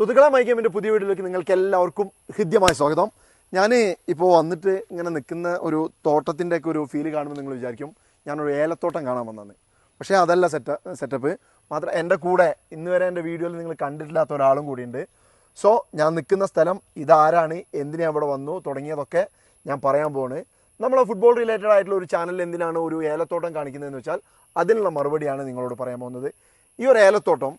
സുഹൃത്തുക്കളെ മൈക്കേമിന്റെ പുതിയ വീഡിയോയിലേക്ക് നിങ്ങൾക്ക് എല്ലാവർക്കും ഹൃദ്യമായ സ്വാഗതം. ഞാൻ ഇപ്പോൾ വന്നിട്ട് ഇങ്ങനെ നിൽക്കുന്ന ഒരു തോട്ടത്തിന്റെ ഒക്കെ ഒരു ഫീൽ കാണുമ്പോൾ നിങ്ങൾ വിചാരിക്കും. ഞാനൊരു ഏലത്തോട്ടം കാണാൻ വന്നതെന്ന് പക്ഷേ അതല്ല സെറ്റ സെറ്റപ്പ് മാത്രം എന്റെ കൂടെ ഇന്ന് വരെ എന്റെ വീഡിയോയിൽ നിങ്ങൾ കണ്ടിട്ടില്ലാത്ത ഒരാളും കൂടിയുണ്ട്. സോ ഞാൻ നിൽക്കുന്ന സ്ഥലം ഇതാരാണ്? എന്തിനാ ഇവിടെ വന്നു? തുടങ്ങിയതൊക്കെ ഞാൻ പറയാൻ പോവാണ്. നമ്മളെ ഫുട്ബോൾ റിലേറ്റഡ് ആയിട്ടുള്ള ഒരു ചാനലിൽ എന്തിനാണ് ഒരു ഏലത്തോട്ടം കാണിക്കുന്നതെന്ന് വെച്ചാൽ അതിനുള്ള മറുപടിയാണ് നിങ്ങളോട് പറയാൻ പോകുന്നത്. ഈ ഒരു ഏലത്തോട്ടം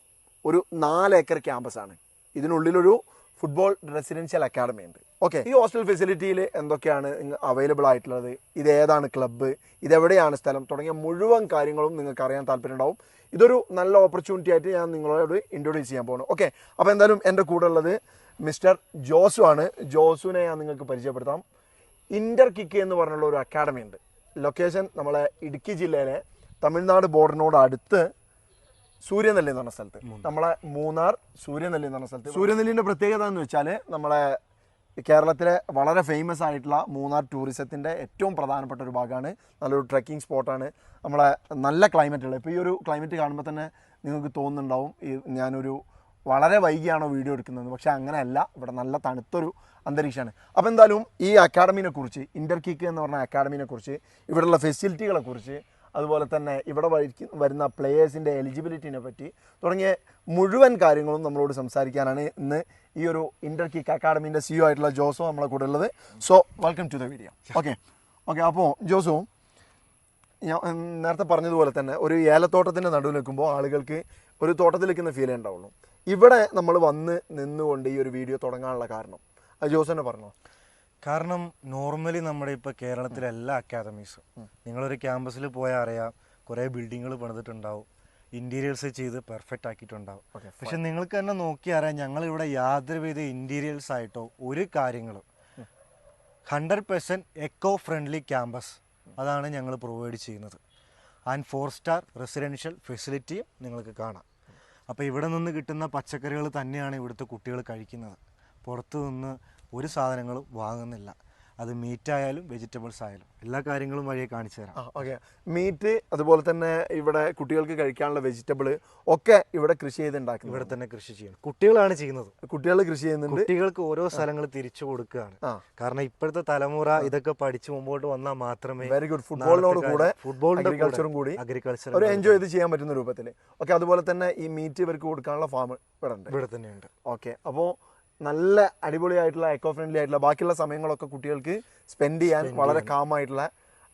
ഒരു നാല് ഏക്കർ ക്യാമ്പസാണ് ഇതിനുള്ളിലൊരു ഫുട്ബോൾ റെസിഡൻഷ്യൽ അക്കാഡമി ഉണ്ട്. ഓക്കെ ഈ ഹോസ്റ്റൽ ഫെസിലിറ്റിയിൽ എന്തൊക്കെയാണ് അവൈലബിൾ ആയിട്ടുള്ളത്? ഇത് ഏതാണ് ക്ലബ്ബ് ഇതെവിടെയാണ് സ്ഥലം? തുടങ്ങിയ മുഴുവൻ കാര്യങ്ങളും നിങ്ങൾക്ക് അറിയാൻ താല്പര്യം ഉണ്ടാവും ഇതൊരു നല്ല ഓപ്പർച്യൂണിറ്റി ആയിട്ട് ഞാൻ നിങ്ങളോട് ഇൻട്രൊഡ്യൂസ് ചെയ്യാൻ പോകുന്നു ഓക്കെ അപ്പോൾ എന്തായാലും എന്റെ കൂടെ ഉള്ളത് മിസ്റ്റർ ജോസു ആണ്. ജോസുവിനെ ഞാൻ നിങ്ങൾക്ക് പരിചയപ്പെടുത്താം. ഇന്റർ കിക്ക് എന്ന് പറഞ്ഞുള്ള ഒരു അക്കാഡമി ഉണ്ട്. ലൊക്കേഷൻ നമ്മളെ ഇടുക്കി ജില്ലയിലെ തമിഴ്നാട് ബോർഡറിനോട് അടുത്ത് സൂര്യനെല്ലി എന്ന് പറഞ്ഞ സ്ഥലത്ത്. നമ്മളെ മൂന്നാർ സൂര്യനെല്ലി എന്ന് പറഞ്ഞ സ്ഥലത്ത്. സൂര്യനെല്ലിന്റെ പ്രത്യേകത എന്ന് വെച്ചാൽ നമ്മളെ കേരളത്തിലെ വളരെ ഫേമസ് ആയിട്ടുള്ള മൂന്നാർ ടൂറിസത്തിന്റെ ഏറ്റവും പ്രധാനപ്പെട്ട ഒരു ഭാഗമാണ്. നല്ലൊരു ട്രക്കിംഗ് സ്പോട്ടാണ് നമ്മളെ നല്ല ക്ലൈമറ്റ് ഉള്ളത് ഇപ്പോൾ ഈ ഒരു ക്ലൈമറ്റ് കാണുമ്പോൾ തന്നെ നിങ്ങൾക്ക് തോന്നുന്നുണ്ടാവും ഈ ഞാനൊരു വളരെ വൈകിയാണോ വീഡിയോ എടുക്കുന്നത്. പക്ഷേ അങ്ങനെയല്ല ഇവിടെ നല്ല തണുത്തൊരു അന്തരീക്ഷമാണ്. അപ്പോൾ എന്തായാലും ഈ അക്കാഡമിനെ കുറിച്ച് ഇന്റർ കിക്ക് എന്ന് പറഞ്ഞ അക്കാഡമിനെ കുറിച്ച് ഇവിടെയുള്ള ഫെസിലിറ്റികളെ കുറിച്ച് അതുപോലെ തന്നെ ഇവിടെ വരുന്ന പ്ലേയേഴ്സിന്റെ എലിജിബിലിറ്റിനെ പറ്റി തുടങ്ങിയ മുഴുവൻ കാര്യങ്ങളും നമ്മളോട് സംസാരിക്കാനാണ് ഇന്ന് ഈ ഒരു ഇന്റർ കിക്ക് അക്കാഡമിന്റെ സിഇഒ ആയിട്ടുള്ള ജോസോ നമ്മളെ കൂടെ ഉള്ളത്. So welcome to the video okay okay അപ്പോൾ ജോസോ ഞാൻ നേരത്തെ പറഞ്ഞതുപോലെ തന്നെ ഒരു ഏലത്തോട്ടത്തിന്റെ നടുവിൽ നിൽക്കുമ്പോൾ ആളുകൾക്ക് ഒരു തോട്ടത്തിൽ നിൽക്കുന്ന ഫീലേ ഉണ്ടാവുള്ളൂ. ഇവിടെ നമ്മൾ വന്ന് നിന്നുകൊണ്ട് ഈ ഒരു വീഡിയോ തുടങ്ങാനുള്ള കാരണം. അത് ജോസ് തന്നെ പറഞ്ഞോ? കാരണം നോർമലി നമ്മുടെ ഇപ്പോൾ കേരളത്തിലെ എല്ലാ അക്കാദമീസും നിങ്ങളൊരു ക്യാമ്പസിൽ പോയാൽ അറിയാം കുറേ ബിൽഡിങ്ങുകൾ പണിതിട്ടുണ്ടാവും ഇന്റീരിയേഴ്സ് ചെയ്ത് പെർഫെക്റ്റ് ആക്കിയിട്ടുണ്ടാവും. പക്ഷെ നിങ്ങൾക്ക് തന്നെ നോക്കി അറിയാം ഞങ്ങൾ ഇവിടെ യാതൊരുവിധ ഇന്റീരിയേഴ്സ് ആയിട്ടോ ഒരു കാര്യങ്ങളും hundred percent eco friendly campus അതാണ് ഞങ്ങൾ പ്രൊവൈഡ് ചെയ്യുന്നത്. ആൻഡ് ഫോർ സ്റ്റാർ റെസിഡൻഷ്യൽ ഫെസിലിറ്റിയും നിങ്ങൾക്ക് കാണാം. അപ്പോൾ ഇവിടെ നിന്ന് കിട്ടുന്ന പച്ചക്കറികൾ തന്നെയാണ് ഇവിടുത്തെ കുട്ടികൾ കഴിക്കുന്നത്. പുറത്തു നിന്ന് ഒരു സാധനങ്ങളും വാങ്ങുന്നില്ല. അത് മീറ്റ് ആയാലും വെജിറ്റബിൾസ് ആയാലും. എല്ലാ കാര്യങ്ങളും വഴിയെ കാണിച്ചു തരാം. ഓക്കെ മീറ്റ് അതുപോലെ തന്നെ ഇവിടെ കുട്ടികൾക്ക് കഴിക്കാനുള്ള വെജിറ്റബിൾ ഒക്കെ ഇവിടെ കൃഷി ചെയ്തുണ്ടാക്കുന്നു ഇവിടെ തന്നെ കൃഷി ചെയ്യണം കുട്ടികളാണ് ചെയ്യുന്നത്. കുട്ടികൾ കൃഷി ചെയ്യുന്നുണ്ട്. കുട്ടികൾക്ക് ഓരോ സ്ഥലങ്ങൾ തിരിച്ചു കൊടുക്കുകയാണ്. കാരണം ഇപ്പോഴത്തെ തലമുറ ഇതൊക്കെ പഠിച്ചു മുമ്പോട്ട് വന്നാൽ മാത്രമേ വെരി ഗുഡ് ഫുട്ബോളിനോട് കൂടെ ഫുട്ബോൾ അഗ്രികൾച്ചറും കൂടി അഗ്രികൾച്ചർ ഒരു എൻജോയ് ചെയ്ത് ചെയ്യാൻ പറ്റുന്ന രൂപത്തിൽ. ഓക്കെ അതുപോലെ തന്നെ ഈ മീറ്റ് ഇവർക്ക് കൊടുക്കാനുള്ള ഫാം ഇവിടെ ഇവിടെ തന്നെയുണ്ട്. ഓക്കെ അപ്പോൾ നല്ല അടിപൊളിയായിട്ടുള്ള എക്കോ ഫ്രണ്ട്ലി ആയിട്ടുള്ള ബാക്കിയുള്ള സമയങ്ങളൊക്കെ കുട്ടികൾക്ക് സ്പെൻഡ് ചെയ്യാൻ വളരെ കാമായിട്ടുള്ള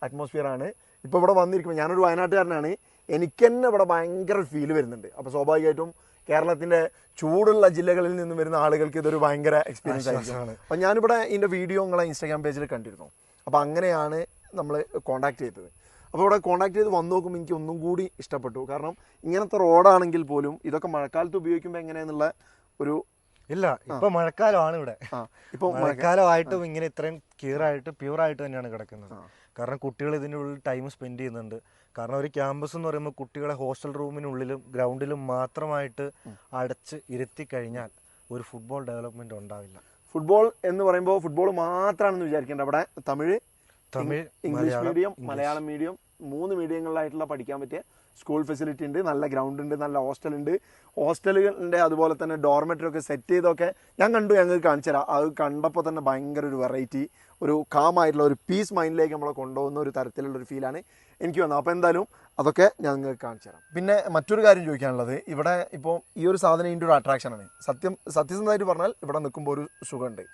അറ്റ്മോസ്ഫിയർ ആണ്. ഇപ്പോൾ ഇവിടെ വന്നിരിക്കുമ്പോൾ ഞാനൊരു വയനാട്ടുകാരനാണ്. എനിക്ക് തന്നെ ഇവിടെ ഭയങ്കര ഫീൽ വരുന്നുണ്ട്. അപ്പോൾ സ്വാഭാവികമായിട്ടും കേരളത്തിന്റെ ചൂടുള്ള ജില്ലകളിൽ നിന്ന് വരുന്ന ആളുകൾക്ക് ഇതൊരു ഭയങ്കര എക്സ്പീരിയൻസ് ആയിരിക്കും. അപ്പോൾ അപ്പം ഞാനിവിടെ ഇതിന്റെ വീഡിയോ നിങ്ങളെ ഇൻസ്റ്റാഗ്രാം പേജിൽ കണ്ടിരുന്നു. അപ്പോൾ അങ്ങനെയാണ് നമ്മൾ കോൺടാക്ട് ചെയ്തത്. അപ്പോൾ ഇവിടെ കോൺടാക്ട് ചെയ്ത് വന്നു നോക്കുമ്പോൾ എനിക്ക് ഒന്നും കൂടി ഇഷ്ടപ്പെട്ടു. കാരണം ഇങ്ങനത്തെ റോഡാണെങ്കിൽ പോലും ഇതൊക്കെ മഴക്കാലത്ത് ഉപയോഗിക്കുമ്പോൾ എങ്ങനെയെന്നുള്ള ഒരു ഇല്ല ഇപ്പൊ മഴക്കാലമാണ് ഇവിടെ. ഇപ്പൊ മഴക്കാലമായിട്ടും ഇങ്ങനെ ഇത്രയും പ്യൂർ ആയിട്ട് തന്നെയാണ് കിടക്കുന്നത്. കാരണം കുട്ടികൾ ഇതിന്റെ ഉള്ളിൽ ടൈം സ്പെൻഡ് ചെയ്യുന്നുണ്ട്. കാരണം ഒരു ക്യാമ്പസ് എന്ന് പറയുമ്പോൾ കുട്ടികളെ ഹോസ്റ്റൽ റൂമിനുള്ളിലും ഗ്രൗണ്ടിലും മാത്രമായിട്ട് അടച്ച് ഇരുത്തി കഴിഞ്ഞാൽ ഒരു ഫുട്ബോൾ ഡെവലപ്മെന്റ് ഉണ്ടാവില്ല. ഫുട്ബോൾ എന്ന് പറയുമ്പോൾ ഫുട്ബോൾ മാത്രമാണെന്ന് വിചാരിക്കേണ്ട. അവിടെ Tamil Tamil English medium Malayalam medium മൂന്ന് മീഡിയങ്ങളിലായിട്ടുള്ള പഠിക്കാൻ പറ്റിയ സ്കൂൾ ഫെസിലിറ്റി ഉണ്ട് നല്ല ഗ്രൗണ്ട് ഉണ്ട് നല്ല ഹോസ്റ്റൽ ഉണ്ട്. ഹോസ്റ്റലുകളുടെ അതുപോലെ തന്നെ ഡോർമെറ്ററി ഒക്കെ സെറ്റ് ചെയ്തൊക്കെ ഞാൻ കണ്ടു ഞങ്ങൾക്ക് കാണിച്ചു തരാം. അത് കണ്ടപ്പോൾ തന്നെ ഭയങ്കര ഒരു വെറൈറ്റി ഒരു കാമായിട്ടുള്ള ഒരു പീസ് മൈൻഡിലേക്ക് നമ്മളെ കൊണ്ടുപോകുന്ന ഒരു തരത്തിലുള്ള ഒരു ഫീലാണ് എനിക്ക് വന്നത്. അപ്പോൾ എന്തായാലും അതൊക്കെ ഞാൻ നിങ്ങൾക്ക് കാണിച്ചു തരാം. പിന്നെ മറ്റൊരു കാര്യം ചോദിക്കാനുള്ളത് ഇവിടെ ഇപ്പോൾ ഈ ഒരു സാധനം ഇതിന്റെ ഒരു അട്രാക്ഷനാണ് സത്യം സത്യസന്ധമായിട്ട് പറഞ്ഞാൽ ഇവിടെ നിൽക്കുമ്പോൾ ഒരു സുഖമുണ്ട്.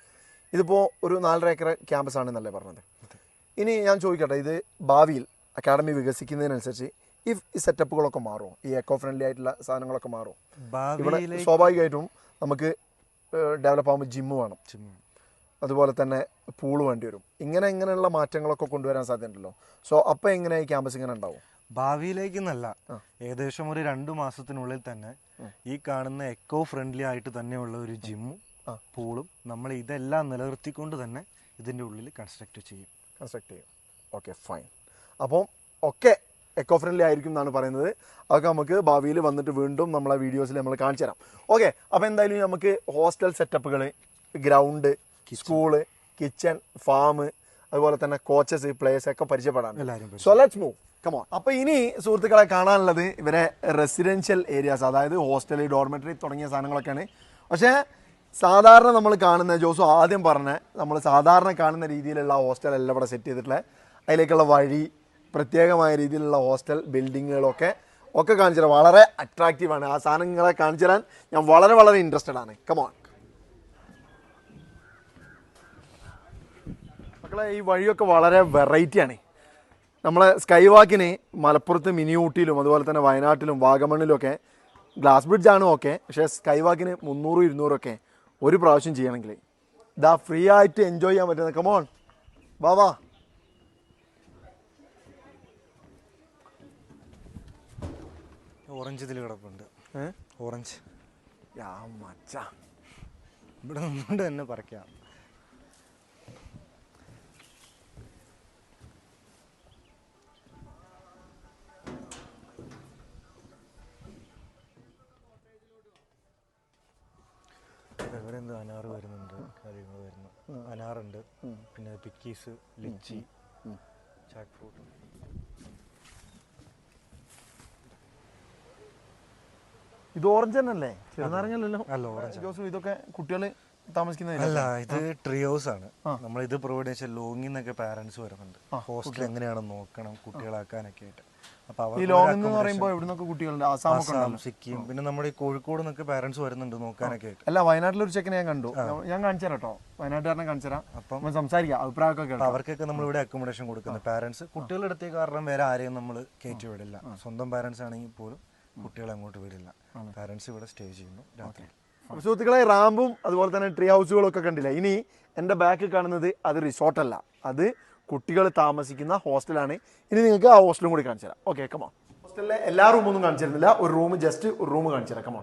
ഇതിപ്പോൾ ഒരു നാലര ഏക്കർ ക്യാമ്പസ് ആണെന്നല്ലേ പറഞ്ഞത്? ഇനി ഞാൻ ചോദിക്കട്ടെ ഇത് ഭാവിയിൽ അക്കാഡമി വികസിക്കുന്നതിനനുസരിച്ച് ഈ സെറ്റപ്പുകളൊക്കെ മാറും. ഈ എക്കോ ഫ്രണ്ട്ലി ആയിട്ടുള്ള സാധനങ്ങളൊക്കെ മാറും. ഇവിടെ സ്വാഭാവികമായിട്ടും നമുക്ക് ഡെവലപ്പ് ആകുമ്പോൾ ജിമ്മ് വേണം. അതുപോലെ തന്നെ പൂൾ വേണ്ടി വരും. ഇങ്ങനെ ഇങ്ങനെയുള്ള മാറ്റങ്ങളൊക്കെ കൊണ്ടുവരാൻ സാധ്യതയുണ്ടല്ലോ. സോ അപ്പോൾ എങ്ങനെ ഈ ക്യാമ്പസ് ഇങ്ങനെ ഉണ്ടാവും? ഭാവിയിലേക്ക് എന്നല്ല ഏകദേശം ഒരു രണ്ട് മാസത്തിനുള്ളിൽ തന്നെ ഈ കാണുന്ന എക്കോ ഫ്രണ്ട്ലി ആയിട്ട് തന്നെയുള്ള ഒരു ജിമ്മും. പൂളും നമ്മൾ ഇതെല്ലാം നിലനിർത്തിക്കൊണ്ട് തന്നെ ഇതിന്റെ ഉള്ളിൽ കൺസ്ട്രക്ട് ചെയ്യും. കൺസ്ട്രക്ട് ചെയ്യും. ഓക്കെ ഫൈൻ അപ്പം ഒക്കെ എക്കോ ഫ്രണ്ട്ലി ആയിരിക്കും എന്നാണ് പറയുന്നത്. അതൊക്കെ നമുക്ക് ഭാവിയിൽ വന്നിട്ട് വീണ്ടും നമ്മളെ വീഡിയോസിൽ നമ്മൾ കാണിച്ചു തരാം. ഓക്കെ അപ്പോൾ എന്തായാലും നമുക്ക് ഹോസ്റ്റൽ സെറ്റപ്പുകൾ ഗ്രൗണ്ട് സ്കൂൾ കിച്ചൺ ഫാം അതുപോലെ തന്നെ കോച്ചസ് പ്ലേസ് ഒക്കെ പരിചയപ്പെടാൻ. സോ ലെറ്റ്സ് മൂവ് കമോ അപ്പൊ ഇനി സുഹൃത്തുക്കളെ കാണാനുള്ളത് ഇവരെ റെസിഡൻഷ്യൽ ഏരിയാസ് അതായത് ഹോസ്റ്റൽ ഡോർമെറ്ററി തുടങ്ങിയ സാധനങ്ങളൊക്കെയാണ്. പക്ഷേ സാധാരണ നമ്മൾ കാണുന്ന ജോസു ആദ്യം പറഞ്ഞ നമ്മൾ സാധാരണ കാണുന്ന രീതിയിലുള്ള ഹോസ്റ്റൽ അല്ല ഇവിടെ സെറ്റ് ചെയ്തിട്ടുള്ള അതിലേക്കുള്ള വഴി പ്രത്യേകമായ രീതിയിലുള്ള ഹോസ്റ്റൽ ബിൽഡിങ്ങുകളൊക്കെ ഒക്കെ കാണിച്ചു തരാം വളരെ അട്രാക്റ്റീവാണ് ആ സാധനങ്ങളെ കാണിച്ചു തരാൻ ഞാൻ വളരെ വളരെ ഇൻട്രസ്റ്റഡ് ആണ്. കമോൺ മക്കളെ ഈ വഴിയൊക്കെ വളരെ വെറൈറ്റി ആണ്. നമ്മളെ സ്കൈ വാക്കിന് മലപ്പുറത്ത് മിനി ഊട്ടിയിലും അതുപോലെ തന്നെ വയനാട്ടിലും വാഗമണ്ണിലും ഒക്കെ ഗ്ലാസ് ബ്രിഡ്ജ് ആണ് ഓക്കെ പക്ഷേ സ്കൈ വാക്കിന് മുന്നൂറ് ഇരുന്നൂറൊക്കെ ഒരു പ്രാവശ്യം ചെയ്യണമെങ്കിൽ. ഇതാ ഫ്രീ ആയിട്ട് എൻജോയ് ചെയ്യാൻ പറ്റുന്ന കമോൺ വാ വാ. ഓറഞ്ച് ഇതിൽ കിടപ്പുണ്ട്? ഓറഞ്ച്. യാ മച്ച. ഇവിടെ നിന്നുകൊണ്ട് തന്നെ പറിക്കാം. ഇവിടെ എന്തോ അനാറ് വരുന്നുണ്ട് കാര്യങ്ങൾ വരുന്നു. അനാറുണ്ട്. പിന്നെ പിക്കീസ് ലിച്ചി ജാക്ക് ഫ്രൂട്ട് ഇത് ഓറഞ്ച് തന്നെയല്ലേ ചെറുനാരങ്ങല്ലോ അല്ല ഓറഞ്ച് ജോസു ഇതൊക്കെ കുട്ടികൾ അല്ല ഇത് ട്രിയോസ് ആണ്. നമ്മൾ ഇത് പ്രൊവൈഡ് ചെയ്യാൻ ലോങ്ങിൽ നിന്നൊക്കെ പാരന്റ്സ് വരുന്നുണ്ട്. ഹോസ്റ്റൽ എങ്ങനെയാണ് നോക്കണം കുട്ടികളാക്കാനൊക്കെ ആയിട്ട്. സിക്കിം പിന്നെ നമ്മുടെ ഈ കോഴിക്കോട് നിന്നൊക്കെ പാരന്റ്സ് വരുന്നുണ്ട് നോക്കാനൊക്കെ ആയിട്ട്. അല്ല വയനാട്ടിലൊരു ചെക്കനെ ഞാൻ കണ്ടു. ഞാൻ കാണിച്ചു കേട്ടോ. വയനാട്ടുകാരനെ കാണിച്ചു തരാം. അപ്പം അപ്പം സംസാരിക്കാം അഭിപ്രായമൊക്കെ അവർക്കൊക്കെ നമ്മൾ ഇവിടെ അക്കോമഡേഷൻ കൊടുക്കുന്നത് പാരന്റ്സ് കുട്ടികളുടെ അടുത്തേക്ക് കാരണം വേറെ ആരെയും നമ്മൾ കയറ്റി വിടില്ല. സ്വന്തം പാരന്റ്സ് ആണെങ്കിൽ പോലും കുട്ടികളെ അങ്ങോട്ട് വിടില്ല. പാരന്റ്സ് ഇവിടെ സ്റ്റേ ചെയ്യുന്നു രാത്രി. സുഹൃത്തുക്കളെ റാമ്പും അതുപോലെ തന്നെ ട്രീ ഹൗസുകളും ഒക്കെ കണ്ടില്ല? ഇനി എന്റെ ബാക്ക് കാണുന്നത് അത് റിസോർട്ടല്ല അത് കുട്ടികൾ താമസിക്കുന്ന ഹോസ്റ്റലാണ് ഇനി നിങ്ങൾക്ക് ആ ഹോസ്റ്റലും കൂടി കാണിച്ചു തരാം. ഓക്കെ കമോ ഹോസ്റ്റലിലെ എല്ലാ റൂമൊന്നും കാണിച്ചു തരുന്നില്ല. ഒരു റൂം ജസ്റ്റ് ഒരു റൂം കാണിച്ചു തരാം. കമോ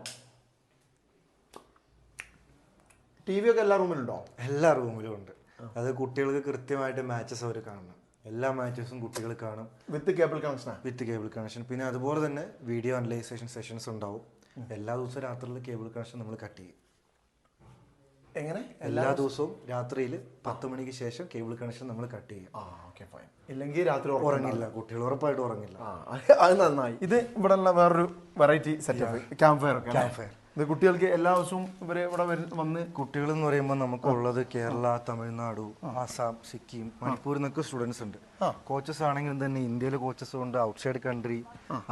ടി വി ഒക്കെ എല്ലാ റൂമിലുണ്ടോ എല്ലാ റൂമിലും ഉണ്ട്. അത് കുട്ടികൾക്ക് കൃത്യമായിട്ട് മാച്ചസ് അവർ കാണണം എല്ലാ മാച്ചസും കുട്ടികൾ കാണും. With cable connection with cable connection പിന്നെ അതുപോലെ തന്നെ വീഡിയോ അനലൈസേഷൻ സെഷൻസ് ഉണ്ടാവും. എല്ലാ ദിവസവും രാത്രിയിൽ കേബിൾ കണക്ഷൻ നമ്മൾ കട്ട് ചെയ്യും. എങ്ങനെ? എല്ലാ ദിവസവും? രാത്രിയിൽ പത്ത് മണിക്ക് ശേഷം കേബിൾ കണക്ഷൻ നമ്മൾ കട്ട് ചെയ്യും. ആ ഓക്കെ ഫൈൻ ഇല്ലെങ്കിൽ രാത്രി ഉറങ്ങും ഉറങ്ങില്ല. കുട്ടികൾ ഉറപ്പായിട്ട് ഉറങ്ങില്ല. അത് നന്നായി. ഇത് ഇവിടെ വേറൊരു variety setup camp fire camp fire. ഇത് കുട്ടികൾക്ക് എല്ലാ ദിവസവും ഇവർ ഇവിടെ വന്ന് കുട്ടികൾ എന്ന് പറയുമ്പോൾ നമുക്കുള്ളത് കേരള തമിഴ്നാട് ആസാം സിക്കിം മണിപ്പൂർ എന്നൊക്കെ സ്റ്റുഡൻസ് ഉണ്ട്. കോച്ചസ് ആണെങ്കിലും തന്നെ ഇന്ത്യയിലെ കോച്ചസ് ഉണ്ട് outside country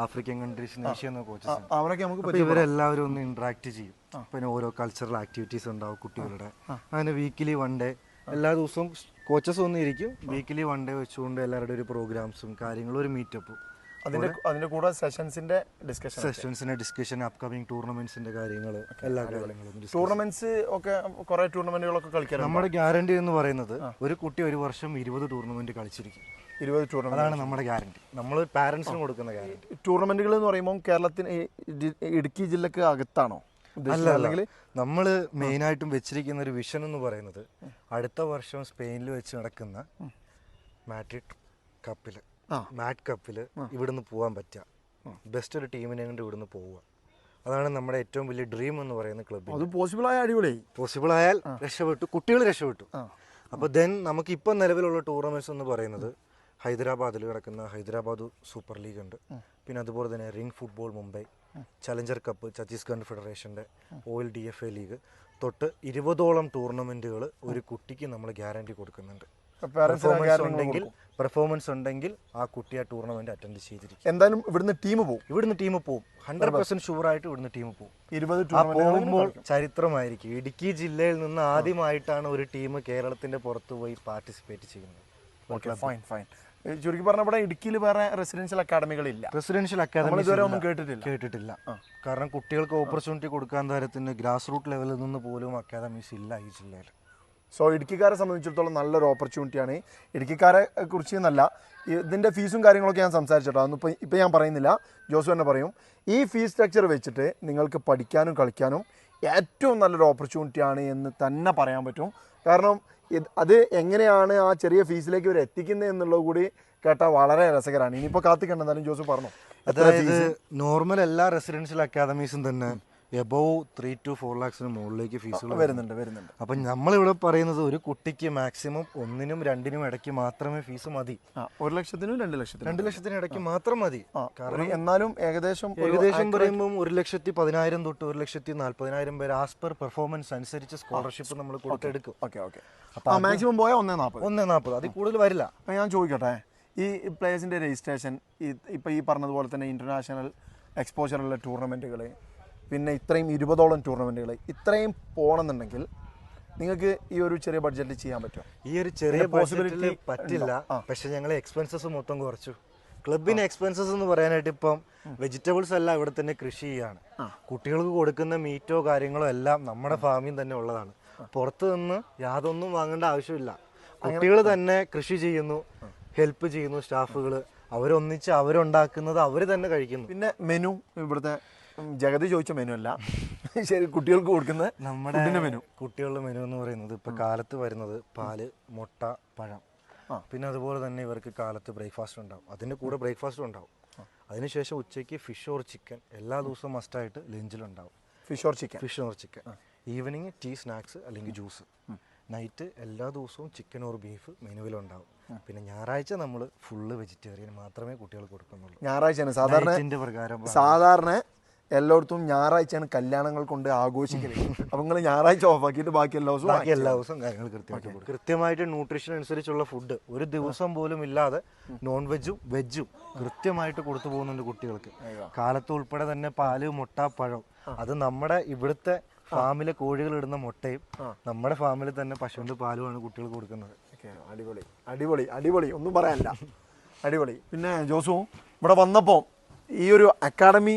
African countries Asia എന്ന കോച്ചസ് അവരൊക്കെ നമുക്ക് ഇവരെല്ലാവരും ഒന്ന് ഇന്ററാക്ട് ചെയ്യും. പിന്നെ ഓരോ കൾച്ചറൽ ആക്ടിവിറ്റീസ് ഉണ്ടാവും കുട്ടികളുടെ. അങ്ങനെ വീക്കിലി വൺ ഡേ എല്ലാ ദിവസവും കോച്ചസ് ഒന്നും ഇരിക്കും വീക്കിലി വൺ ഡേ വെച്ചുകൊണ്ട് എല്ലാവരുടെ ഒരു പ്രോഗ്രാംസും കാര്യങ്ങളും ഒരു മീറ്റപ്പും അതിന്റെ അതിന്റെ കൂടെ സെഷൻസിന്റെ ഡിസ്കഷൻ സെഷൻസിന്റെ ഡിസ്കഷൻ അപ്കമിങ് ടൂർണമെന്റ്സിന്റെ കാര്യങ്ങൾ എല്ലാ കാര്യങ്ങളും ടൂർണമെന്റ്സ് ഒക്കെ കുറെ ടൂർണമെന്റുകളൊക്കെ കളിക്കാറുണ്ട്? നമ്മുടെ ഗ്യാരണ്ടി എന്ന് പറയുന്നത് ഒരു കുട്ടി ഒരു വർഷം ഇരുപത് ടൂർണമെന്റ് കളിച്ചിരിക്കും. ഇരുപത് ടൂർണമെന്റ് അതാണ് നമ്മുടെ ഗ്യാരണ്ടി നമ്മൾ പാരന്റ്സിന് കൊടുക്കുന്ന ഗ്യാരണ്ടി ടൂർണമെന്റുകൾ എന്ന് പറയുമ്പോൾ കേരളത്തിന് ഇടുക്കി ജില്ലക്ക് അകത്താണോ അല്ല അല്ലെങ്കിൽ നമ്മൾ മെയിൻ മെയിനായിട്ടും വെച്ചിരിക്കുന്ന ഒരു വിഷൻ എന്ന് പറയുന്നത് അടുത്ത വർഷം സ്പെയിനിൽ വെച്ച് നടക്കുന്ന മാഡ്രിഡ് കപ്പിൽ. മാറ്റ് കപ്പിൽ ഇവിടുന്ന് പോകാൻ പറ്റുക ബെസ്റ്റ് ഒരു ടീമിനെ കൊണ്ട് ഇവിടുന്ന് പോവുക. അതാണ് നമ്മുടെ ഏറ്റവും വലിയ ഡ്രീം എന്ന് പറയുന്ന ക്ലബ് അത് പോസിബിൾ ആയ അടിപൊളി. പോസിബിൾ ആയാൽ രക്ഷപ്പെട്ടു. കുട്ടികൾ രക്ഷപ്പെട്ടു. അപ്പോൾ ദെൻ നമുക്ക് ഇപ്പം നിലവിലുള്ള ടൂർണമെന്റ്സ് എന്ന് പറയുന്നത് ഹൈദരാബാദിൽ കിടക്കുന്ന ഹൈദരാബാദ് സൂപ്പർ ലീഗ് ഉണ്ട്. പിന്നെ അതുപോലെ തന്നെ ring football Mumbai challenger cup Chhattisgarh ഫെഡറേഷന്റെ oil D F A league തൊട്ട് ഇരുപതോളം ടൂർണമെന്റുകൾ ഒരു കുട്ടിക്ക് നമ്മൾ ഗ്യാരണ്ടി കൊടുക്കുന്നുണ്ട്. പെർഫോമൻസ് ഉണ്ടെങ്കിൽ പെർഫോമൻസ് ഉണ്ടെങ്കിൽ ആ കുട്ടി ആ ടൂർണമെന്റ് അറ്റൻഡ് ചെയ്തിരിക്കും. എന്തായാലും ഇവിടുന്ന് ടീം പോകും ഇവിടുന്ന് ടീം പോകും ഹൺഡ്രഡ് പെർസെന്റ് ഷുവർ ആയിട്ട് ഇവിടുന്ന് ടീം പോകും ഇരുപത് പോകുമ്പോൾ ചരിത്രമായിരിക്കും. ഇടുക്കി ജില്ലയിൽ നിന്ന് ആദ്യമായിട്ടാണ് ഒരു ടീം കേരളത്തിന്റെ പുറത്ത് പോയി പാർട്ടിസിപ്പേറ്റ് ചെയ്യുന്നത്. ഓക്കെ ഫൈൻ ഫൈൻ ചുരുക്കി പറഞ്ഞ ഇവിടെ ഇടുക്കിയിൽ വേറെ റെസിഡൻഷ്യൽ അക്കാഡമികളില്ല റെസിഡൻഷ്യൽ അക്കാദമി ഇതുവരെ ഒന്നും കേട്ടിട്ടില്ല. കേട്ടിട്ടില്ല. കാരണം കുട്ടികൾക്ക് ഓപ്പർച്യൂണിറ്റി കൊടുക്കാൻ തരത്തിന് ഗ്രാസ് റൂട്ട് ലെവലിൽ നിന്ന് പോലും അക്കാദമീസ് ഇല്ല ഈ ജില്ലയിൽ. സോ ഇടുക്കിക്കാരെ സംബന്ധിച്ചിടത്തോളം നല്ലൊരു ഓപ്പർച്യൂണിറ്റിയാണ് ഇടുക്കിക്കാരെ കുറിച്ച് എന്നല്ല ഇതിന്റെ ഫീസും കാര്യങ്ങളൊക്കെ ഞാൻ സംസാരിച്ചിട്ടോ. അതൊന്നും ഇപ്പോൾ ഇപ്പോൾ ഞാൻ പറയുന്നില്ല. ജോസു തന്നെ പറയും. ഈ ഫീസ് സ്ട്രക്ചർ വെച്ചിട്ട് നിങ്ങൾക്ക് പഠിക്കാനും കളിക്കാനും ഏറ്റവും നല്ലൊരു ഓപ്പർച്യൂണിറ്റിയാണ് എന്ന് തന്നെ പറയാൻ പറ്റും. കാരണം അത് എങ്ങനെയാണ് ആ ചെറിയ ഫീസിലേക്ക് ഇവർ എത്തിക്കുന്നത് എന്നുള്ളത് കൂടി കേട്ടാൽ വളരെ രസകരമാണ് ഇനിയിപ്പോൾ കാത്തിക്കണ്ട എന്തായാലും ജോസു പറഞ്ഞു. അതായത് നോർമൽ എല്ലാ റെസിഡൻഷ്യൽ അക്കാദമീസും തന്നെ എബോവ് ത്രീ ടു ഫോർ ലാക്സിന് മുകളിലേക്ക് ഫീസുകൾ വരുന്നുണ്ട് വരുന്നുണ്ട്. അപ്പം നമ്മളിവിടെ പറയുന്നത് ഒരു കുട്ടിക്ക് മാക്സിമം ഒന്നിനും രണ്ടിനും ഇടയ്ക്ക് മാത്രമേ ഫീസ് മതി. ഒരു ലക്ഷത്തിനും രണ്ട് ലക്ഷത്തിനും. രണ്ട് ലക്ഷത്തിന് ഇടയ്ക്ക് മാത്രം മതി. കാരണം എന്നാലും ഏകദേശം ഏകദേശം പറയുമ്പോൾ ഒരു ലക്ഷത്തി പതിനായിരം തൊട്ട് ഒരു ലക്ഷത്തി നാല്പതിനായിരം പേര് ആസ് പെർ പെർഫോമൻസ് അനുസരിച്ച് സ്കോളർഷിപ്പ് നമ്മൾ കൊടുത്തെടുക്കും ഓക്കെ ഓക്കെ ആ മാക്സിമം പോയാൽ ഒന്നേ നാൽപ്പത് ഒന്നേ നാൽപ്പത് അതിൽ കൂടുതൽ വരില്ല. അപ്പൊ ഞാൻ ചോദിക്കട്ടെ ഈ പ്ലേയേഴ്സിന്റെ രജിസ്ട്രേഷൻ ഈ ഇപ്പോൾ ഈ പറഞ്ഞതുപോലെ തന്നെ ഇന്റർനാഷണൽ എക്സ്പോഷറുള്ള ടൂർണമെന്റുകൾ പിന്നെ ഇത്രയും ഇരുപതോളം ടൂർണമെന്റുകൾ ഇത്രയും പോകണമെന്നുണ്ടെങ്കിൽ നിങ്ങൾക്ക് ഈ ഒരു ചെറിയ ബഡ്ജറ്റിൽ ചെയ്യാൻ പറ്റും ഈ ഒരു ചെറിയ പോസിബിലിറ്റി പറ്റില്ല. പക്ഷേ ഞങ്ങൾ എക്സ്പെൻസസ് മൊത്തം കുറച്ചു. ക്ലബിന് എക്സ്പെൻസസ് എന്ന് പറയാനായിട്ട് ഇപ്പം വെജിറ്റബിൾസ് എല്ലാം ഇവിടെ തന്നെ കൃഷി ചെയ്യാണ്. കുട്ടികൾക്ക് കൊടുക്കുന്ന മീറ്റോ കാര്യങ്ങളോ എല്ലാം നമ്മുടെ ഫാമിൽ തന്നെ ഉള്ളതാണ്. പുറത്ത് നിന്ന് യാതൊന്നും വാങ്ങേണ്ട ആവശ്യമില്ല. കുട്ടികൾ തന്നെ കൃഷി ചെയ്യുന്നു ഹെൽപ്പ് ചെയ്യുന്നു സ്റ്റാഫുകൾ അവരൊന്നിച്ച് അവരുണ്ടാക്കുന്നത് അവർ തന്നെ കഴിക്കുന്നു. പിന്നെ മെനു ഇവിടുത്തെ ജഗതി ചോദിച്ച മെനു അല്ല. ശരി കുട്ടികൾക്ക് കൊടുക്കുന്ന നമ്മുടെ മെനു കുട്ടികളുടെ മെനു എന്ന് പറയുന്നത് ഇപ്പൊ കാലത്ത് വരുന്നത് പാൽ മുട്ട പഴം. പിന്നെ അതുപോലെ തന്നെ ഇവർക്ക് കാലത്ത് ബ്രേക്ക്ഫാസ്റ്റ് ഉണ്ടാവും. അതിന്റെ കൂടെ ബ്രേക്ക്ഫാസ്റ്റ് ഉണ്ടാവും. അതിനുശേഷം ഉച്ചയ്ക്ക് ഫിഷ് ഓർ ചിക്കൻ എല്ലാ ദിവസവും മസ്റ്റായിട്ട് ലഞ്ചിലുണ്ടാവും fish or chicken fish or chicken evening tea snacks അല്ലെങ്കിൽ ജ്യൂസ് നൈറ്റ് എല്ലാ ദിവസവും ചിക്കൻ ഓർ ബീഫ് മെനുവിലുണ്ടാവും പിന്നെ ഞായറാഴ്ച നമ്മൾ ഫുള്ള് വെജിറ്റേറിയൻ മാത്രമേ കുട്ടികൾക്ക് കൊടുക്കുന്നുള്ളൂ. ഞായറാഴ്ചയാണ് സാധാരണ പ്രകാരം സാധാരണ എല്ലായിടത്തും ഞായറാഴ്ചയാണ് കല്യാണങ്ങൾ കൊണ്ട് ആഘോഷിക്കുന്നത് അപ്പൊ നിങ്ങൾ ഞായറാഴ്ച ഓഫാക്കിയിട്ട് ബാക്കി എല്ലാ ദിവസവും ബാക്കി എല്ലാ ദിവസവും കാര്യങ്ങൾ കൃത്യമായിട്ട്. കൃത്യമായിട്ട് ന്യൂട്രീഷൻ അനുസരിച്ചുള്ള ഫുഡ് ഒരു ദിവസം പോലും ഇല്ലാതെ നോൺ വെജും വെജും കൃത്യമായിട്ട് കൊടുത്തു പോകുന്നുണ്ട് കുട്ടികൾക്ക്. കാലത്ത് ഉൾപ്പെടെ തന്നെ പാൽ മുട്ട പഴം. അത് നമ്മുടെ ഇവിടുത്തെ ഫാമിലെ കോഴികൾ ഇടുന്ന മുട്ടയും നമ്മുടെ ഫാമിൽ തന്നെ പശുവിന്റെ പാലുമാണ് കുട്ടികൾക്ക് കൊടുക്കുന്നത്. അടിപൊളി. അടിപൊളി അടിപൊളി. ഒന്നും പറയാനില്ല. അടിപൊളി. പിന്നെ ജോസു ഇവിടെ വന്നപ്പോൾ ഈ ഒരു അക്കാഡമി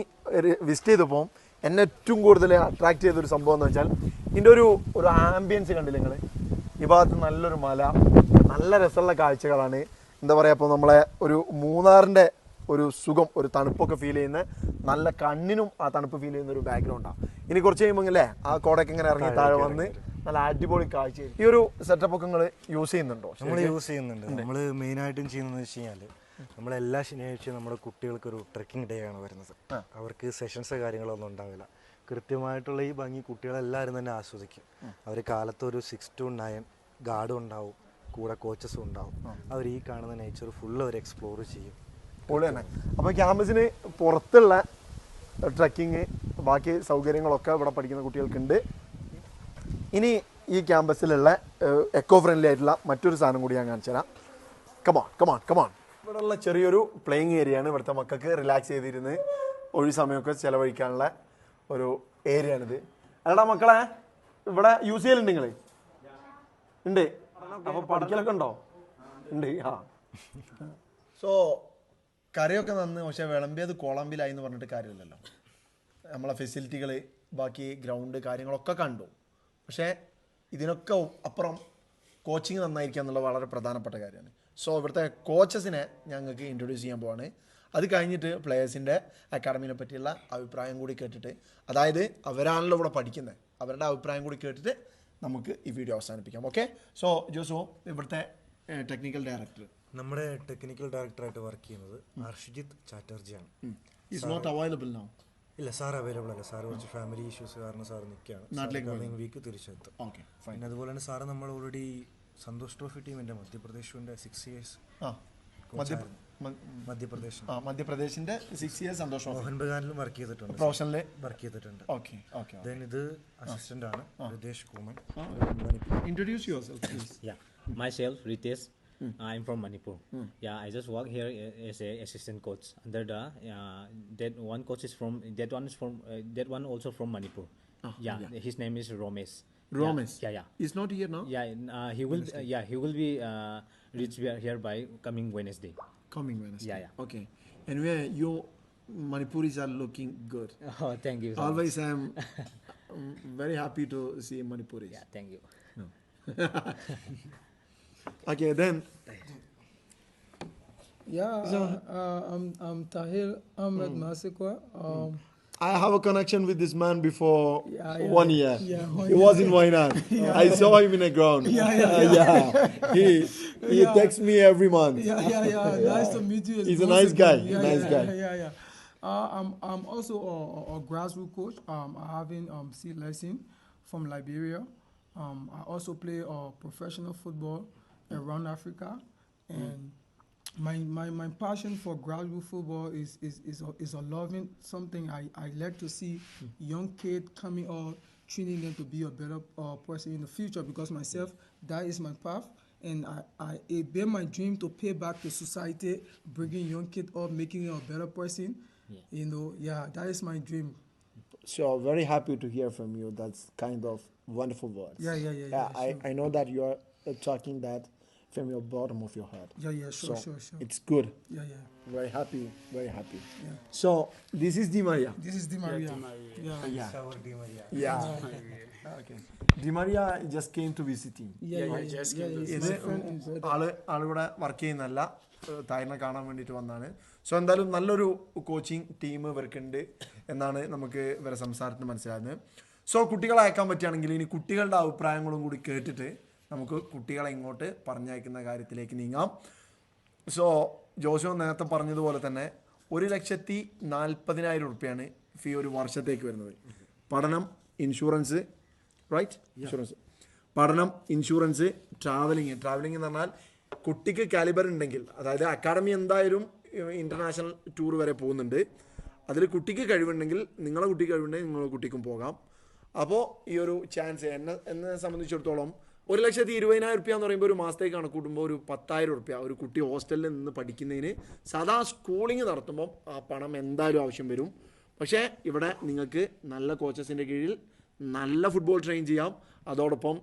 വിസിറ്റ് ചെയ്തപ്പോൾ എന്നെ ഏറ്റവും കൂടുതൽ അട്രാക്ട് ചെയ്തൊരു സംഭവം എന്ന് വെച്ചാൽ ഇതിന്റെ ഒരു ഒരു ആംബിയൻസ് കണ്ടില്ല നിങ്ങൾ ഈ ഭാഗത്ത് നല്ലൊരു മല നല്ല രസമുള്ള കാഴ്ചകളാണ്. എന്താ പറയുക ഇപ്പോൾ നമ്മളെ ഒരു മൂന്നാറിന്റെ ഒരു സുഖം ഒരു തണുപ്പൊക്കെ ഫീൽ ചെയ്യുന്ന നല്ല കണ്ണിനും ആ തണുപ്പ് ഫീൽ ചെയ്യുന്ന ഒരു ബാക്ക്ഗ്രൗണ്ടാണ് ഇനി കുറച്ച് കഴിയുമ്പോൾ അല്ലേ ആ കോടയ്ക്ക് ഇങ്ങനെ ഇറങ്ങി താഴെ വന്ന് നല്ല അടിപൊളി കാഴ്ച ഈ ഒരു സെറ്റപ്പ് ഒക്കെ നിങ്ങൾ യൂസ് ചെയ്യുന്നുണ്ടോ? നമ്മൾ യൂസ് ചെയ്യുന്നുണ്ട്. നമ്മൾ മെയിനായിട്ടും ചെയ്യുന്നത് വെച്ച് കഴിഞ്ഞാൽ നമ്മൾ എല്ലാ ശനിയാഴ്ചയും നമ്മുടെ കുട്ടികൾക്കൊരു ട്രക്കിംഗ് ഡേ ആണ് വരുന്നത്. അവർക്ക് സെഷൻസ് കാര്യങ്ങളൊന്നും ഉണ്ടാവില്ല. കൃത്യമായിട്ടുള്ള ഈ ഭംഗി കുട്ടികളെല്ലാവരും തന്നെ ആസ്വദിക്കും. അവർ കാലത്ത് ഒരു സിക്സ് ടു നയൻ ഗാർഡും ഉണ്ടാവും. കൂടെ കോച്ചസും ഉണ്ടാവും. അവർ ഈ കാണുന്ന നേച്ചർ ഫുള്ള് അവർ എക്സ്പ്ലോർ ചെയ്യും. പൊളി തന്നെ. അപ്പോൾ ക്യാമ്പസിന് പുറത്തുള്ള ട്രക്കിങ് ബാക്കി സൗകര്യങ്ങളൊക്കെ ഇവിടെ പഠിക്കുന്ന കുട്ടികൾക്കുണ്ട്. ഇനി ഈ ക്യാമ്പസിലുള്ള എക്കോ ഫ്രണ്ട്ലി ആയിട്ടുള്ള മറ്റൊരു സാധനം കൂടി ഞാൻ കാണിച്ചു തരാം കമാൺ കമാൺ കമാൺ ഇവിടെയുള്ള ചെറിയൊരു പ്ലേയിങ് ഏരിയ ആണ് ഇവിടുത്തെ മക്കൾക്ക് റിലാക്സ് ചെയ്തിരുന്ന് ഒഴി സമയമൊക്കെ ചെലവഴിക്കാനുള്ള ഒരു ഏരിയ ആണിത്. അല്ലടാ മക്കളെ ഇവിടെ യൂസ് ചെയ്യലുണ്ട് നിങ്ങൾ ഉണ്ട്. അപ്പൊ പഠിക്കലൊക്കെ ഉണ്ടോ? ഉണ്ട് ആ. സോ കറിയൊക്കെ നന്ന് പക്ഷെ വിളമ്പിയത് കോളംബിലായി എന്ന് പറഞ്ഞിട്ട് കാര്യമില്ലല്ലോ. നമ്മളെ ഫെസിലിറ്റികൾ ബാക്കി ഗ്രൗണ്ട് കാര്യങ്ങളൊക്കെ കണ്ടു. പക്ഷേ ഇതിനൊക്കെ അപ്പുറം കോച്ചിങ് നന്നായിരിക്കുക എന്നുള്ളത് വളരെ പ്രധാനപ്പെട്ട കാര്യമാണ്. സോ ഇവിടുത്തെ കോച്ചസിനെ ഞങ്ങൾക്ക് ഇൻട്രൊഡ്യൂസ് ചെയ്യാൻ പോവാണ്. അത് കഴിഞ്ഞിട്ട് പ്ലേയേഴ്സിന്റെ അക്കാഡമിനെ പറ്റിയുള്ള അഭിപ്രായം കൂടി കേട്ടിട്ട് അതായത് അവരാണല്ലോ ഇവിടെ പഠിക്കുന്നത് അവരുടെ അഭിപ്രായം കൂടി കേട്ടിട്ട് നമുക്ക് ഈ വീഡിയോ അവസാനിപ്പിക്കാം. ഓക്കെ സോ ജോസോ ഇവിടുത്തെ ടെക്നിക്കൽ ഡയറക്ടർ നമ്മുടെ ടെക്നിക്കൽ ഡയറക്ടറായിട്ട് വർക്ക് ചെയ്യുന്നത് ഹർഷിജിത്ത് ചാറ്റർജിയാണ്. ഇസ് നോട്ട് അവൈലബിൾ നൗ ഇല്ല സാർ അവൈലബിൾ അല്ല. സാർ കുറച്ച് ഫാമിലി ഇഷ്യൂസ് കാരണം സാർ നിൽക്കുകയാണ് നാട്ടിലേക്ക് വീക്ക് തിരിച്ചെത്തും. ഓക്കെ ഫൈൻ അതുപോലെ തന്നെ സാറ് നമ്മൾ ഓൾറെഡി സന്തോഷ് ട്രോഫി ടീമിന്റെ മധ്യപ്രദേശിന്റെ സിക്സ് ഇയേഴ്സ് മധ്യപ്രദേശ് മധ്യപ്രദേശിന്റെ. സിക്സ് ഇയേഴ്സ് സന്തോഷ് മോഹൻ ബഗാനിലും വർക്ക് ചെയ്തിട്ടുണ്ട്. പ്രൊഫഷണൽ വർക്ക് ചെയ്തിട്ടുണ്ട്. ഓക്കെ ഓക്കെ ദെൻ ഇത് അസിസ്റ്റന്റ് ആണ് Ritesh Kuman. Introduce yourself yeah myself Ritesh Mm. I'm from Manipur. Mm. Yeah, I just work here as a assistant coach. Under the uh, that one coach is from that one is from uh, that one also from Manipur. Oh, yeah, his name is Romesh. Romes. Yeah, yeah. He's not here now. Yeah, uh, he will. Be, uh, yeah, he will be uh, reached here by coming Wednesday. Coming Wednesday. Yeah, yeah. Okay, and where your Manipuris are looking good. Oh, thank you. So Always, I am um, very happy to see Manipuris. Yeah, thank you. No. okay, then. Yeah, so, uh, I'm I'm Tahir Ahmed mm. Masikwa. Um, mm. I have a connection with this man before Yeah, yeah. one year. Yeah, one he was in Wayanad. I saw him in the ground. Yeah, yeah, Uh, yeah. He he Yeah. texts me every month. yeah, yeah, yeah. Nice to meet you. He's a nice guy, Yeah, nice guy. Yeah, yeah, yeah. Uh, I'm I'm also a, a, a grassroots coach. Um, I having um seed lesson from Liberia. Um, I also play uh, professional football around Africa, and my, my, my passion for grassroots football is is is a, is a loving something I, I like to see young kid coming out training them to be a better uh, person in the future because myself that is my path. And I, I it been my dream to pay back to society bringing young kid up making them a better person. You know yeah that is my dream. So very happy to hear from you. That's kind of wonderful words. Yeah, yeah, yeah, yeah, I, I know that you are uh, talking that from your bottom of your heart. yeah yeah sure so sure sure It's good. yeah yeah Very happy. Very happy. Yeah. So this is Di Maria. this is Di Maria yeah Di Maria. Yeah. Yeah. yeah. yeah. okay. Di Maria just came to visit him. yeah yeah yeah, yeah, yeah, yeah. ഇത് and brother. ആൾ ആളിവിടെ work ചെയ്യുന്നല്ല തായ്നെ കാണാൻ വേണ്ടിയിട്ട് വന്നാണ് so എന്തായാലും നല്ലൊരു കോച്ചിങ് ടീം ഇവർക്കുണ്ട് എന്നാണ് നമുക്ക് ഇവരെ സംസാരത്തിന് മനസ്സിലാകുന്നത് സോ കുട്ടികളെ അയക്കാൻ പറ്റുകയാണെങ്കിൽ ഇനി കുട്ടികളുടെ അഭിപ്രായങ്ങളും കൂടി കേട്ടിട്ട് നമുക്ക് കുട്ടികളെ ഇങ്ങോട്ട് പറഞ്ഞയക്കുന്ന കാര്യത്തിലേക്ക് നീങ്ങാം. സോ ജോഷോ നേരത്തെ പറഞ്ഞതുപോലെ തന്നെ ഒരു ലക്ഷത്തി നാൽപ്പതിനായിരം റുപ്യാണ് ഫീ ഒരു വർഷത്തേക്ക് വരുന്നത്. പഠനം ഇൻഷുറൻസ് റൈറ്റ് ഇൻഷുറൻസ് പഠനം ഇൻഷുറൻസ് ട്രാവലിംഗ് ട്രാവലിംഗ് എന്ന് പറഞ്ഞാൽ കുട്ടിക്ക് കാലിബർ ഉണ്ടെങ്കിൽ അതായത് അക്കാഡമി എന്തായാലും ഇന്റർനാഷണൽ ടൂർ വരെ പോകുന്നുണ്ട്. അതിൽ കുട്ടിക്ക് കഴിവുണ്ടെങ്കിൽ നിങ്ങളെ കുട്ടിക്ക് കഴിവുണ്ടെങ്കിൽ നിങ്ങളെ കുട്ടിക്കും പോകാം. അപ്പോൾ ഈ ഒരു ചാൻസ് എന്നെ എന്നെ സംബന്ധിച്ചിടത്തോളം ഒരു ലക്ഷത്തി ഇരുപതിനായിരം റുപ്യ എന്ന് പറയുമ്പോൾ ഒരു മാസത്തേക്ക് കണക്കൂട്ടുമ്പോൾ ഒരു പത്തായിരം റുപ്യ. ഒരു കുട്ടി ഹോസ്റ്റലിൽ നിന്ന് പഠിക്കുന്നതിന് സദാ സ്കൂളിംഗ് നടത്തുമ്പോൾ ആ പണം എന്തായാലും ആവശ്യം വരും. പക്ഷേ ഇവിടെ നിങ്ങൾക്ക് നല്ല കോച്ചസിന്റെ കീഴിൽ നല്ല ഫുട്ബോൾ ട്രെയിൻ ചെയ്യാം. അതോടൊപ്പം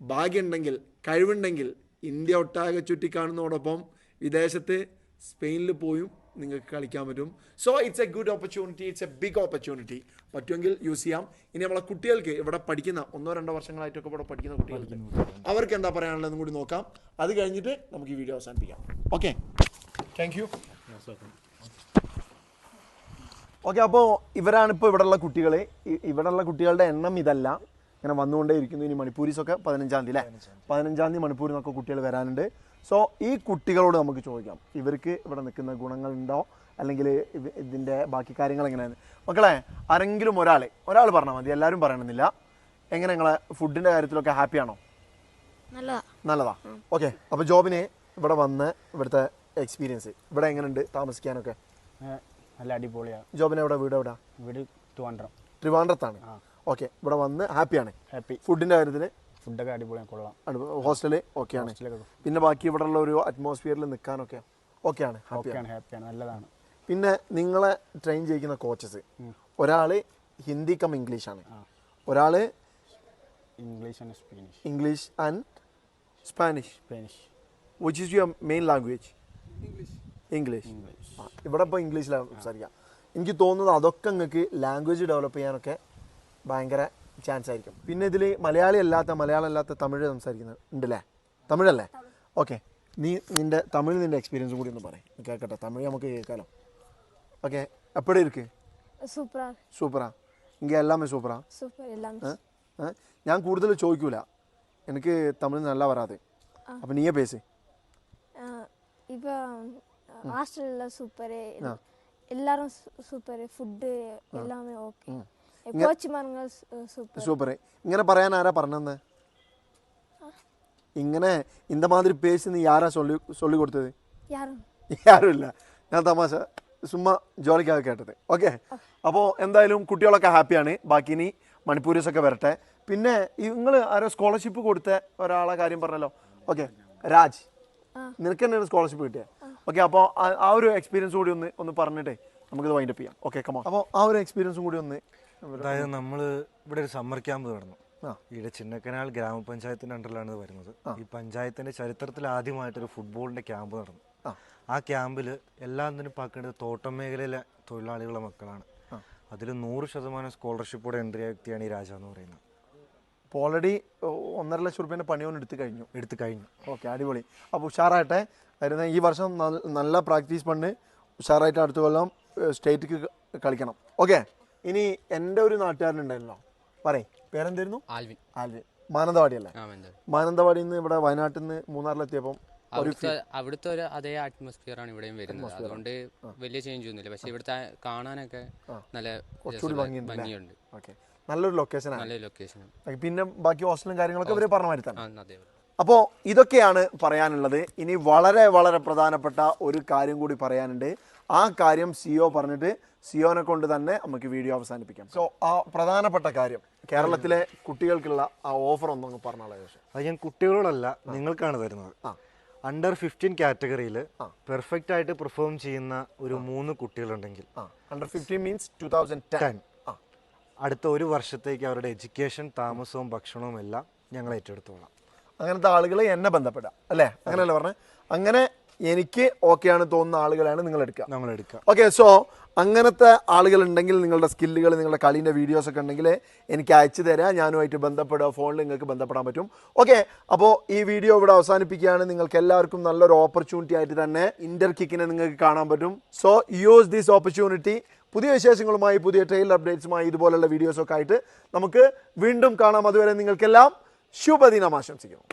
ഭാഗ്യമുണ്ടെങ്കിൽ കഴിവുണ്ടെങ്കിൽ ഇന്ത്യ ഒട്ടാകെ ചുറ്റിക്കാണുന്നതോടൊപ്പം വിദേശത്ത് സ്പെയിനിൽ പോയും നിങ്ങൾക്ക് കളിക്കാൻ പറ്റും. So it's a good opportunity it's a big opportunity പറ്റുമെങ്കിൽ യൂസ് ചെയ്യാം. ഇനി നമ്മളെ കുട്ടികൾക്ക് ഇവിടെ പഠിക്കുന്ന ഒന്നോ രണ്ടോ വർഷങ്ങളായിട്ടൊക്കെ ഇവിടെ പഠിക്കുന്ന കുട്ടികൾക്ക് അവർക്ക് എന്താ പറയാനുള്ളതെന്ന് കൂടി നോക്കാം. അത് കഴിഞ്ഞിട്ട് നമുക്ക് ഈ വീഡിയോ അവസാനിപ്പിക്കാം. ഓക്കെ താങ്ക് യു ഓക്കെ അപ്പോൾ ഇവരാണ് ഇപ്പോൾ ഇവിടെയുള്ള കുട്ടികൾ ഇവിടെയുള്ള കുട്ടികളുടെ എണ്ണം ഇതല്ല. ഇങ്ങനെ വന്നുകൊണ്ടേ ഇരിക്കുന്നു ഇനി മണിപ്പൂരീസൊക്കെ പതിനഞ്ചാം തീയതി അല്ലേ? പതിനഞ്ചാം തീയതി. മണിപ്പൂരിൽ നിന്നൊക്കെ കുട്ടികൾ വരാനുണ്ട്. സോ ഈ കുട്ടികളോട് നമുക്ക് ചോദിക്കാം. ഇവർക്ക് ഇവിടെ നിൽക്കുന്ന ഗുണങ്ങളുണ്ടോ അല്ലെങ്കിൽ ഇതിന്റെ ബാക്കി കാര്യങ്ങൾ എങ്ങനെയാണ്? മക്കളെ ആരെങ്കിലും ഒരാൾ ഒരാൾ പറഞ്ഞാൽ മതി. എല്ലാവരും പറയണമെന്നില്ല. എങ്ങനെ നിങ്ങളെ ഫുഡിന്റെ കാര്യത്തിലൊക്കെ ഹാപ്പിയാണോ നല്ലതാ. നല്ലതാ? ഓക്കെ അപ്പോൾ ജോബിനെ ഇവിടെ വന്ന് ഇവിടുത്തെ എക്സ്പീരിയൻസ് ഇവിടെ എങ്ങനെയുണ്ട് താമസിക്കാനൊക്കെ? നല്ല അടിപൊളിയാണ് ജോബിനെ എവിടെ? വീട് എവിടെ? വീട് ട്രിവാൻഡ്രം. ട്രിവാൻഡ്രത്താണ്. ഓക്കെ ഇവിടെ വന്ന് ഹാപ്പിയാണ് ഹാപ്പി ഫുഡിന്റെ കാര്യത്തിൽ ഫുഡൊക്കെ അടിപൊളിയാണ് കൊള്ളാം. ഹോസ്റ്റൽ ഓക്കെയാണ്. ആണ് പിന്നെ ബാക്കി ഇവിടെയുള്ള ഒരു അറ്റ്മോസ്ഫിയറിൽ നിൽക്കാനൊക്കെ ഓക്കെയാണ് ഹാപ്പിയാണ് ഹാപ്പിയാണ് നല്ലതാണ്. പിന്നെ നിങ്ങളെ ട്രെയിൻ ചെയ്യിക്കുന്ന കോച്ചസ് ഒരാൾ ഹിന്ദി കം ഇംഗ്ലീഷ് ആണ്. ഒരാൾ English and Spanish English and Spanish Spanish which is your main language English ഇവിടെ ഇപ്പോൾ ഇംഗ്ലീഷിലാണ് സംസാരിക്കുക എനിക്ക് തോന്നുന്നത് അതൊക്കെ നിങ്ങൾക്ക് ലാംഗ്വേജ് ഡെവലപ്പ് ചെയ്യാനൊക്കെ ഭയങ്കര ചാൻസ് ആയിരിക്കും പിന്നെ ഇതിൽ മലയാളി അല്ലാത്ത മലയാളം അല്ലാത്ത തമിഴ് സംസാരിക്കുന്നത് ഉണ്ടല്ലേ തമിഴല്ലേ ഓക്കെ നീ നിൻ്റെ തമിഴ് നിൻ്റെ എക്സ്പീരിയൻസും കൂടി ഒന്ന് പറയും കേൾക്കട്ടെ തമിഴ് നമുക്ക് കേൾക്കാലോ ഓക്കെ എപ്പോഴും ഇരിക്ക് சூப்பரா സൂപ്പറാ ഇങ്ങനെ എല്ലാമേ സൂപ്പറാ சூப்பர் எல்லாமே ഏ? ഏ? ഞാൻ കൂടുതൽ ചോദിക്കൂല എനിക്ക് തമിഴ് നല്ല വരാതെ അപ്പം നീയേ പേസ് அஹ், இப்போ ஹாஸ்டலில் சூப்பரு எல்லாரும் சூப்பரு ஃபுட்டு எல்லாமே ஓகே கோச்சிமாருங்க சூப்பர் സൂപ്പർ ഇങ്ങനെ പറയാൻ ആരാ പറഞ്ഞത് ഇങ്ങനെ இந்த மாதிரி பேசி நீ யாரா சொல்லி சொல்லி கொடுத்தது யாரும் യാരുമില്ല ഞാൻ തമാശ സുമ്മാ ജോലിക്കാതെ കേട്ടത് ഓക്കെ അപ്പോൾ എന്തായാലും കുട്ടികളൊക്കെ ഹാപ്പിയാണ് ബാക്കി ഇനി മണിപ്പൂരീസ് ഒക്കെ വരട്ടെ പിന്നെ നിങ്ങൾ ആരോ സ്കോളർഷിപ്പ് കൊടുത്ത ഒരാളെ കാര്യം പറഞ്ഞല്ലോ ഓക്കെ രാജ് നിനക്ക് തന്നെയാണ് സ്കോളർഷിപ്പ് കിട്ടിയത് ഓക്കെ അപ്പോൾ ആ ഒരു എക്സ്പീരിയൻസ് കൂടി ഒന്ന് ഒന്ന് പറഞ്ഞിട്ടേ നമുക്കിത് വൈൻഡപ്പ് ചെയ്യാം ഓക്കെ കമോ അപ്പോൾ ആ ഒരു എക്സ്പീരിയൻസും കൂടി ഒന്ന് അതായത് നമ്മൾ ഇവിടെ ഒരു സമ്മർ ക്യാമ്പ് നടന്നു. ഇവിടെ ചിന്നക്കനാൽ ഗ്രാമപഞ്ചായത്തിന്റെ അണ്ടറിലാണ് ഇത് വരുന്നത്. ഈ പഞ്ചായത്തിന്റെ ചരിത്രത്തിൽ ആദ്യമായിട്ടൊരു ഫുട്ബോളിന്റെ ക്യാമ്പ് നടന്നു. ആ. ക്യാമ്പിൽ എല്ലാത്തിനും പാക്കേണ്ടത് തോട്ടം മേഖലയിലെ തൊഴിലാളികളുടെ മക്കളാണ്. അതിൽ നൂറ് ശതമാനം സ്കോളർഷിപ്പോടെ എൻട്രി ആയ വ്യക്തിയാണ് ഈ രാജ എന്ന് പറയുന്നത്. അപ്പോൾ ഓൾറെഡി ഒന്നര ലക്ഷം റുപ്യേന്റെ പണിയോന്ന് എടുത്തു കഴിഞ്ഞു. എടുത്തു കഴിഞ്ഞു. ഓക്കെ അടിപൊളി. അപ്പോൾ ഉഷാറായിട്ടെ വരുന്ന ഈ വർഷം നല്ല പ്രാക്ടീസ് പണ്ട് ഉഷാറായിട്ട് അടുത്ത കൊല്ലം സ്റ്റേറ്റിക്ക് കളിക്കണം. ഓക്കെ? ഇനി എന്റെ ഒരു നാട്ടുകാരനുണ്ടായിരുന്നോ? പറയും പേരെന്തായിരുന്നു? ആൽവിൻ. ആൽവിൻ. മാനന്തവാടി അല്ലേ മാനന്തവാടി. മാനന്തവാടിയിൽ നിന്ന് ഇവിടെ വയനാട്ടിൽ നിന്ന് മൂന്നാറിലെത്തിയപ്പം അവിടുത്തെ ഒരു അതേ അറ്റ്മോസ്ഫിയർ ആണ് ഇവിടെയും വരുന്നത്. അതുകൊണ്ട് വലിയ ചേഞ്ച് ഒന്നുമില്ല. പക്ഷെ ഇവിടുത്തെ കാണാനൊക്കെ നല്ല ഭംഗിയുണ്ട് നല്ലൊരു ലൊക്കേഷൻ നല്ല ലൊക്കേഷൻ പിന്നെ ബാക്കി ഹോസ്റ്റലും കാര്യങ്ങളൊക്കെ ഇവർ പറഞ്ഞു മാതിരി തന്നെ. അപ്പോൾ ഇതൊക്കെയാണ് പറയാനുള്ളത്. ഇനി വളരെ വളരെ പ്രധാനപ്പെട്ട ഒരു കാര്യം കൂടി പറയാനുണ്ട്. ആ കാര്യം സിഒ പറഞ്ഞിട്ട് സിഒനെ കൊണ്ട് തന്നെ നമുക്ക് വീഡിയോ അവസാനിപ്പിക്കാം. സോ ആ പ്രധാനപ്പെട്ട കാര്യം കേരളത്തിലെ കുട്ടികൾക്കുള്ള ആ ഓഫർ ഒന്നും പറഞ്ഞോളാം ശേഷം അത് ഞാൻ കുട്ടികളോടല്ല നിങ്ങൾക്കാണ് തരുന്നത്. അണ്ടർ ഫിഫ്റ്റീൻ കാറ്റഗറിയിൽ പെർഫെക്റ്റ് ആയിട്ട് പെർഫോം ചെയ്യുന്ന ഒരു മൂന്ന് കുട്ടികളുണ്ടെങ്കിൽ. Under fifteen means two thousand ten അടുത്ത ഒരു വർഷത്തേക്ക് അവരുടെ എഡ്യൂക്കേഷൻ താമസവും ഭക്ഷണവും എല്ലാം ഞങ്ങൾ ഏറ്റെടുത്തോളാം. അങ്ങനത്തെ ആളുകൾ എന്നെ ബന്ധപ്പെടാം അല്ലേ? അങ്ങനെയല്ലേ പറഞ്ഞത് അങ്ങനെ എനിക്ക് ഓക്കെയാണ് തോന്നുന്ന ആളുകളാണ് നിങ്ങൾ എടുക്കുക നമ്മൾ എടുക്കുക ഓക്കെ സോ അങ്ങനത്തെ ആളുകൾ ഉണ്ടെങ്കിൽ നിങ്ങളുടെ സ്കില്ലുകൾ നിങ്ങളുടെ കളീന്റെ വീഡിയോസ് ഒക്കെ ഉണ്ടെങ്കിൽ എനിക്ക് അയച്ചു തരാം. ഞാനുമായിട്ട് ബന്ധപ്പെടുക ഫോണിൽ നിങ്ങൾക്ക് ബന്ധപ്പെടാൻ പറ്റും. ഓക്കെ അപ്പോൾ ഈ വീഡിയോ ഇവിടെ അവസാനിപ്പിക്കുകയാണ്. നിങ്ങൾക്ക് എല്ലാവർക്കും നല്ലൊരു ഓപ്പർച്യൂണിറ്റി ആയിട്ട് തന്നെ ഇന്റർ കിക്കിനെ നിങ്ങൾക്ക് കാണാൻ പറ്റും. സോ യൂസ് ദിസ് ഓപ്പർച്യൂണിറ്റി പുതിയ വിശേഷങ്ങളുമായി പുതിയ ട്രെയിൽ അപ്ഡേറ്റ്സുമായി ഇതുപോലുള്ള വീഡിയോസൊക്കെ ആയിട്ട് നമുക്ക് വീണ്ടും കാണാം. അതുവരെ നിങ്ങൾക്കെല്ലാം ശുഭദിനം ആശംസിക്കുന്നു.